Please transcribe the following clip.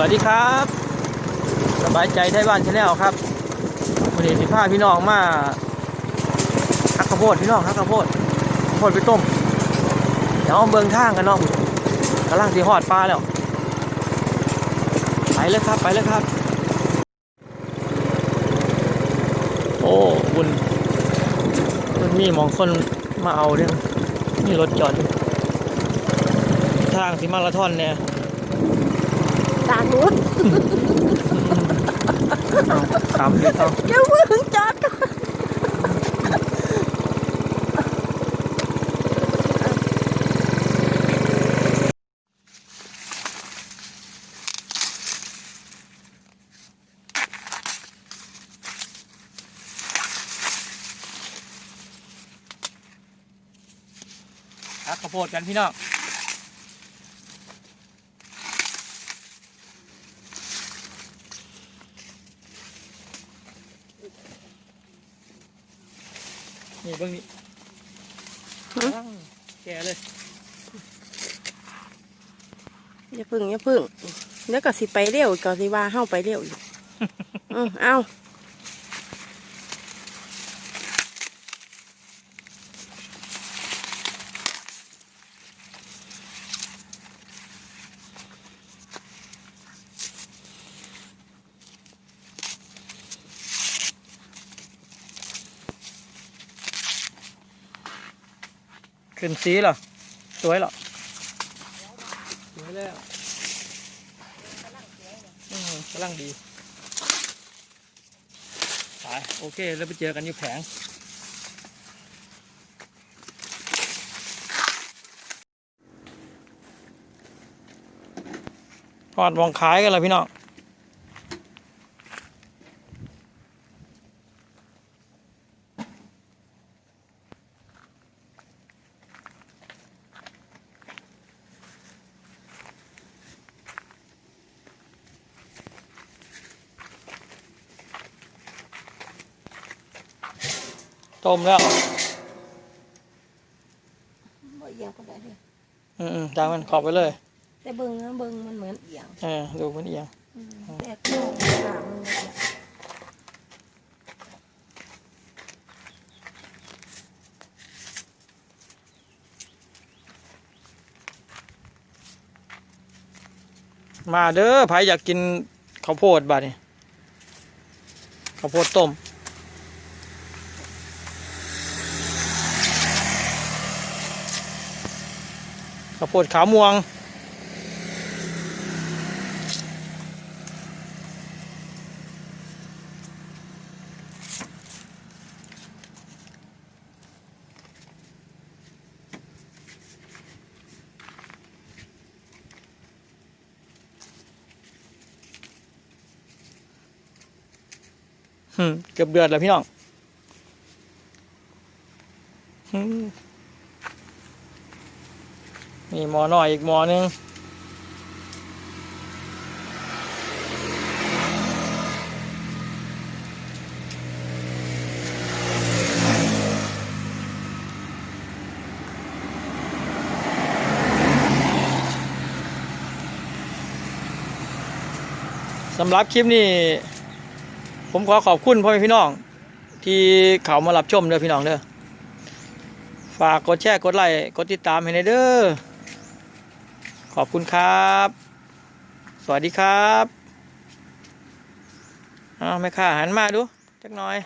วัสดีครับ สบายใจไทยบ้านชาแนลครับวันนี้สิพาพี่น้องมาฮักข้าวโพดพี่น้องฮักข้าวโพดข้าวโพดไปต้มเดี๋ยวเอาเบิ่งทางกันเนาะกำลังสีหอดปลาแล้วไปเลยครับไปเลยครับ โอ้บุญมันมีหมองคนมาเอาเนี่ยมีรถจอด ทางสิมาราธอนเนี่ย ตานุดเอาขำเลยเอาอย่าเพิ่งจอดก่อนฮักข้าวโพดกันพี่น้อง นี่เบื้องนี้อ้าวแก่เลยอย่าเพิ่งอย่าเพิ่งเดี๋ยวก็สิไปเร็วก็สิว่าเฮาไปเร็วอยู่อือเอา ขึ้นสีเหรอ สวยเหรอ สวยแล้วอืมกำลังดีไปโอเค แล้วไปเจอกันอยู่แผงทอดวางขายกันเลยพี่น้อง ต้มแล้วบ่เอียงก็ได้เด้ออืมๆจางมันขอบไปเลย แต่เบิ่งนะเบิ่งมันเหมือนเอียงเออดูมันเอียงอืมแต่โครงสร้างมันเนี่ยมาเด้อไผอยากกินข้าวโพดบัดนี่ข้าวโพดต้ม ข้าวโพดขาวม่วง เกือบเดือดแล้วพี่น้องอ มีหมอหน่อยอีกหมอหนึงสำหรับคลิปนี้ผมขอขอบคุณพ่อแม่พี่น้อง ที่เขามารับชมเด้อพี่น้องเด้อฝากกดแชร์กดไลค์กดติดตามให้ในเด้อ ขอบคุณครับ สวัสดีครับอ้าวแม่ค้าหันมาดูจักหน่อย